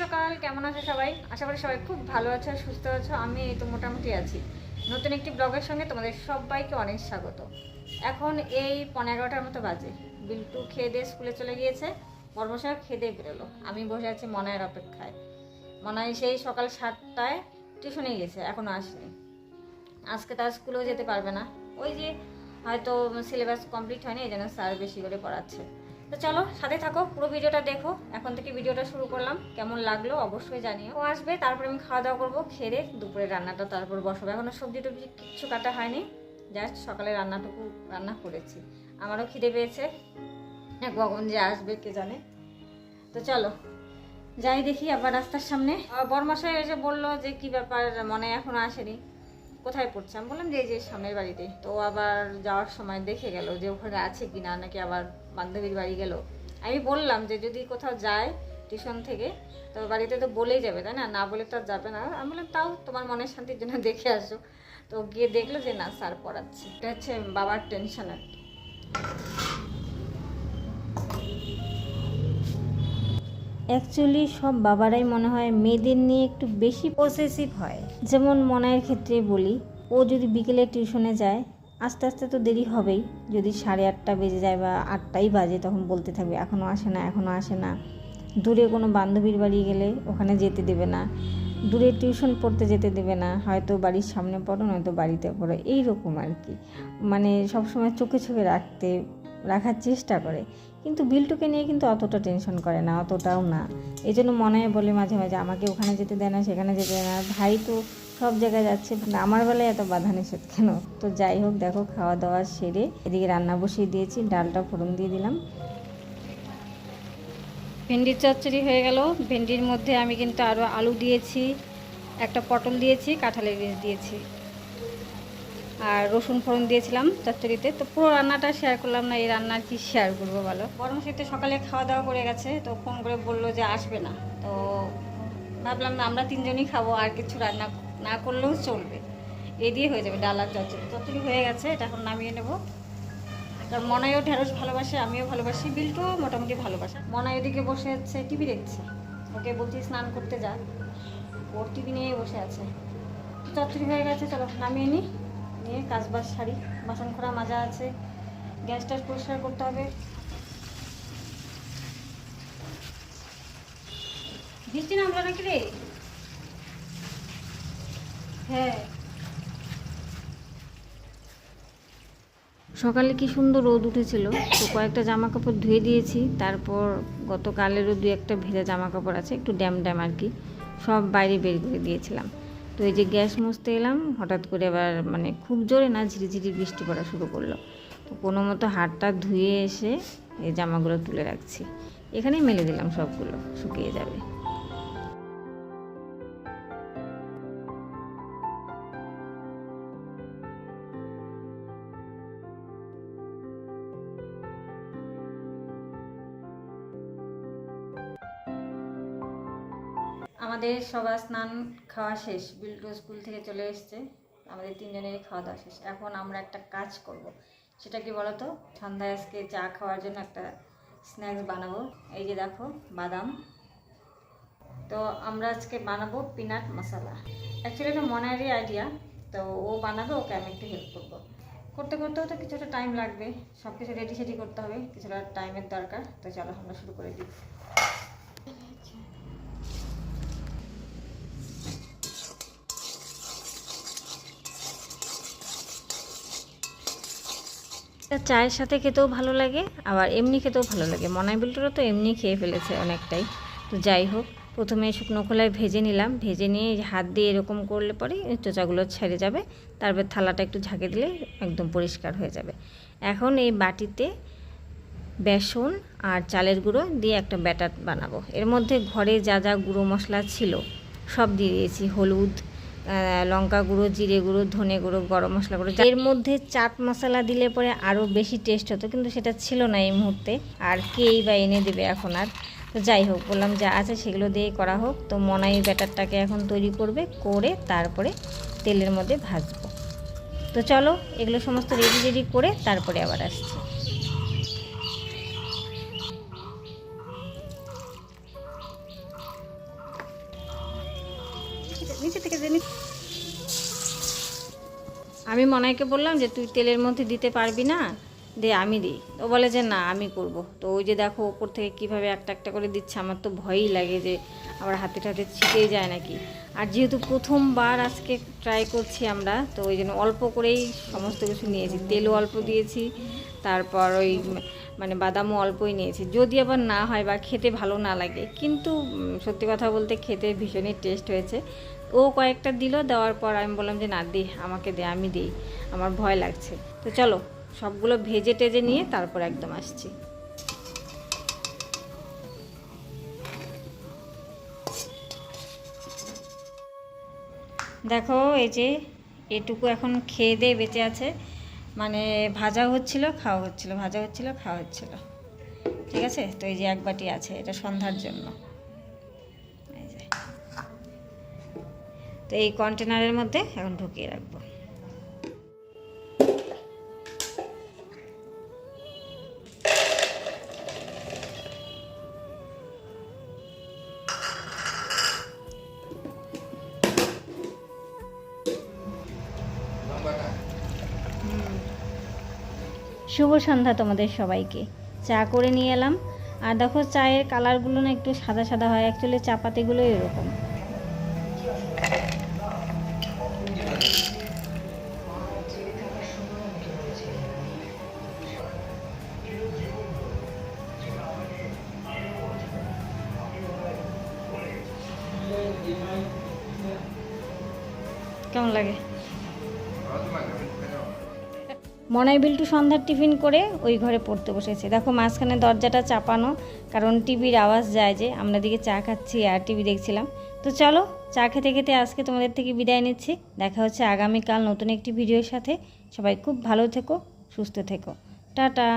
সকাল, কেমন আছে সবাই? আশা করি সবাই খুব ভালো আছো, সুস্থ আছো, আমি এই তো মোটামুটি আছি। নতুন একটি ব্লগের সঙ্গে তোমাদের সবাইকে অনেক স্বাগত। এখন এই পনেরো এগারোটার মতো বাজে। বিল্টু খেয়ে দিয়ে স্কুলে চলে গিয়েছে বর্মশাহ খেয়ে দিয়ে বেরোলো। আমি বসে আছি মনায়ের অপেক্ষায়। মনায় সেই সকাল সাতটায় টিউশনে গেছে এখনও আসেনি। আজকে তার স্কুলেও যেতে পারবে না। ওই যে হয়তো সিলেবাস কমপ্লিট হয়নি, এই জন্য স্যার বেশি করে পড়াচ্ছে। তো চলো সাথে থাকো, পুরো ভিডিওটা দেখো। এখন থেকে ভিডিওটা শুরু করলাম। কেমন লাগল অবশ্যই জানিও। ও আসবে, তারপরে আমি খাওয়া দাওয়া করব, খেয়ে দুপুরে রান্নাটা তারপর বসাবো। এখনও সবজি টবজি কিচ্ছু কাটা হয়নি, জাস্ট সকালে রান্নাটুকু রান্না করেছি। আমারও খিদে পেয়েছে। কখন যে আসবে, কে জানে। তো চলো, যাই দেখি আবার রাস্তার সামনে। বরমাসায় এসে বলল যে কি ব্যাপার, মনে এখনও আসেনি। কোথায় পড়ছে? আমি বললাম যে যে সামনের বাড়িতে। তো আবার যাওয়ার সময় দেখে গেল যে ওখানে আছে কি না নাকি আবার বান্ধবীর বাড়ি গেল। আমি বললাম যে যদি কোথাও যায় টিউশন থেকে, তো বাড়িতে তো বলেই যাবে, তাই না? না বলে তো আর যাবে না। আমি বললাম, তাও তোমার মনের শান্তির জন্য দেখে আসো। তো গিয়ে দেখল যে, না স্যার পড়াচ্ছে। এটা হচ্ছে বাবার টেনশন আর কি। অ্যাকচুয়ালি সব বাবারাই মনে হয় মেয়েদের নিয়ে একটু বেশি পসেসিভ হয়। যেমন মনায়ের ক্ষেত্রে বলি, ও যদি বিকেলে টিউশনে যায় আস্তে আস্তে তো দেরি হবেই। যদি সাড়ে আটটা বেজে যায় বা আটটাই বাজে তখন বলতে থাকবে এখনও আসে না এখনও আসে না। দূরে কোনো বান্ধবীর বাড়ি গেলে ওখানে যেতে দেবে না। দূরে টিউশন পড়তে যেতে দেবে না। হয়তো বাড়ির সামনে পড়ো, নয়তো বাড়িতে পড়ো। এইরকম আর কি। মানে সবসময় চোখে চোখে রাখতে, রাখার চেষ্টা করে। কিন্তু বিল্টুকে নিয়ে কিন্তু অতটা টেনশন করে না, অতটাও না। এই জন্য মনে বলে মাঝে মাঝে, আমাকে ওখানে যেতে দেয় না, সেখানে যেতে দেয় না। ভাই তো সব জায়গায় যাচ্ছে আমার বেলায় এত বাধা নিষেধ কেন? তো যাই হোক, দেখো, খাওয়া দাওয়া সেরে এদিকে রান্না বসিয়ে দিয়েছি, ডালটা ফোড়ন দিয়ে দিলাম। ভেন্ডির চচ্চড়ি হয়ে গেল। ভেন্ডির মধ্যে আমি কিন্তু আরও আলু দিয়েছি, একটা পটল দিয়েছি, কাঁঠালের বীজ দিয়েছি। আর রসুন ফোড়ন দিয়েছিলাম চচ্চড়িতে। তো পুরো রান্নাটা শেয়ার করলাম না, এই রান্না কি শেয়ার করব বলো? বরং সেতে সকালে খাওয়া দাওয়া করে গেছে, তো ফোন করে বলল যে আসবে না। তো ভাবলাম আমরা তিনজনই খাব, আর কিছু রান্না না করলেও চলবে। এ দিয়ে হয়ে যাবে ডালার চচ্চড়ি। চচ্চড়ি হয়ে গেছে, এটা এখন নামিয়ে নেব। কারণ মনায়ও ঢেঁড়স ভালোবাসে, আমিও ভালোবাসি, বিল্টুও মোটামুটি ভালোবাসে। মনাই ওদিকে বসে আছে, টিভি দেখছে। ওকে বলছি স্নান করতে যা। ওর টিভি নিয়ে বসে আছে। চচ্চড়ি হয়ে গেছে, চলো নামিয়ে নিই নিয়ে কাজ বাজ সারি, বাসন খোড়া মাজা আছে। গ্যাস ট্যাস পরিষ্কার করতে হবে। বৃষ্টি নামলো নাকি রে? হ্যাঁ। সকালে কি সুন্দর রোদ উঠেছিল। তো কয়েকটা জামা কাপড় ধুয়ে দিয়েছি। তারপর গতকালেরও দু একটা ভেজা জামা কাপড় আছে, একটু ড্যাম ড্যাম আর কি। সব বাইরে বের করে দিয়েছিলাম। তো এই যে গ্যাস মুছতে এলাম, হঠাৎ করে আবার মানে খুব জোরে না ঝিরিঝিরি বৃষ্টি পড়া শুরু করল। তো কোনো মতো হাতটা ধুয়ে এসে এই জামাগুলো তুলে রাখছি। এখানেই মেলে দিলাম সবগুলো, শুকিয়ে যাবে। আমাদের সবার স্নান খাওয়া শেষ। বিল্টু স্কুল থেকে চলে এসছে। আমাদের তিনজনেরই খাওয়া দাওয়া শেষ। এখন আমরা একটা কাজ করব। সেটা কি বলতো? সন্ধ্যায় আজকে চা খাওয়ার জন্য একটা স্ন্যাক্স বানাবো। এই যে দেখো, বাদাম। তো আমরা আজকে বানাবো পিনাট মশলা। অ্যাকচুয়ালি এটা মনেরই আইডিয়া তো ও বানাবে, ওকে আমি একটু হেল্প করব। করতে করতেও তো কিছুটা টাইম লাগবে। সব কিছু রেডি সেডি করতে হবে। কিছুটা টাইমের দরকার। তো চলো, আমরা শুরু করে দিই। চায়ের সাথে খেতেও ভালো লাগে, আবার এমনি খেতেও ভালো লাগে। মনাই বিল্টুরা তো এমনি খেয়ে ফেলেছে অনেকটাই। তো যাই হোক, প্রথমে শুকনো খোলায় ভেজে নিলাম। ভেজে নিয়ে হাত দিয়ে এরকম করলে পরে চোচাগুলো ছেড়ে যাবে। তারপর থালাটা একটু ঝাঁকে দিলে একদম পরিষ্কার হয়ে যাবে। এখন এই বাটিতে বেসন আর চালের গুঁড়ো দিয়ে একটা ব্যাটার বানাবো। এর মধ্যে ঘরে যা যা গুঁড়ো মশলা ছিল, সব দিয়ে দিয়েছি। হলুদ লঙ্কা গুঁড়ো, জিরে গুঁড়ো, ধনে গুঁড়ো, গরম মশলা গুঁড়ো এর মধ্যে চাট মশলা দিলে পরে আরও বেশি টেস্ট হতো, কিন্তু সেটা ছিল না এই মুহূর্তে। আর কেই বা এনে দেবে এখন আর? তো যাই হোক, বললাম যা আছে সেগুলো দিয়ে করা হোক। তো মনাই ব্যাটারটাকে এখন তৈরি করবে, করে তারপরে তেলের মধ্যে ভাজবো। তো চলো, এগুলো সমস্ত রেডি রেডি করে তারপরে আবার আসছি। আমি মনাইকে বললাম যে, তুই তেলের মধ্যে দিতে পারবি না, দে আমি দিই। ও বলে যে, না, আমি করব। তো ওই যে দেখো, ওপর থেকে কীভাবে একটা একটা করে দিচ্ছে, আমার তো ভয়ই লাগে যে, আবার হাতে টাতে ছিটেই যায় নাকি। আর যেহেতু প্রথমবার আজকে ট্রাই করছি আমরা, তো ওই জন্য অল্প করেই সমস্ত কিছু নিয়েছি। তেলও অল্প দিয়েছি, তারপর ওই মানে বাদামও অল্পই নিয়েছি। যদি আবার না হয় বা খেতে ভালো না লাগে, কিন্তু সত্যি কথা বলতে খেতে ভীষণই টেস্ট হয়েছে। ও কয়েকটা দিল, দেওয়ার পর আমি বললাম যে, না, দে, আমাকে দে, আমি দিই, আমার ভয় লাগছে। তো চলো, সবগুলো ভেজে টেজে নিয়ে তারপর একদম আসছি। দেখো, এই যে এটুকু এখন খেয়ে দিয়ে বেঁচে আছে। মানে ভাজা হচ্ছিল, খাওয়া হচ্ছিল, ভাজা হচ্ছিল, খাওয়া হচ্ছিল। ঠিক আছে? তো এই যে এক বাটি আছে, এটা সন্ধ্যার জন্য। তো এই কন্টেনারের মধ্যে এখন ঢুকিয়ে রাখব। শুভ সন্ধ্যা তোমাদের সবাইকে। চা করে নিয়ে এলাম। আর দেখো, চায়ের কালারগুলো না একটু সাদা সাদা হয়। অ্যাকচুয়ালি চা পাতিগুলো এরকম। কেমন লাগে? মনাই বিল্টু সন্ধ্যার টিফিন করে ওই ঘরে পড়তে বসেছে। দেখো মাঝখানে দরজাটা চাপানো, কারণ টিভির আওয়াজ যায় যে, আমরা দিকে চা খাচ্ছি আর টিভি দেখছিলাম। তো চলো, চা খেতে খেতে আজকে তোমাদের থেকে বিদায় নিচ্ছি। দেখা হচ্ছে আগামীকাল নতুন একটি ভিডিওর সাথে। সবাই খুব ভালো থেকো, সুস্থ থেকো। টাটা।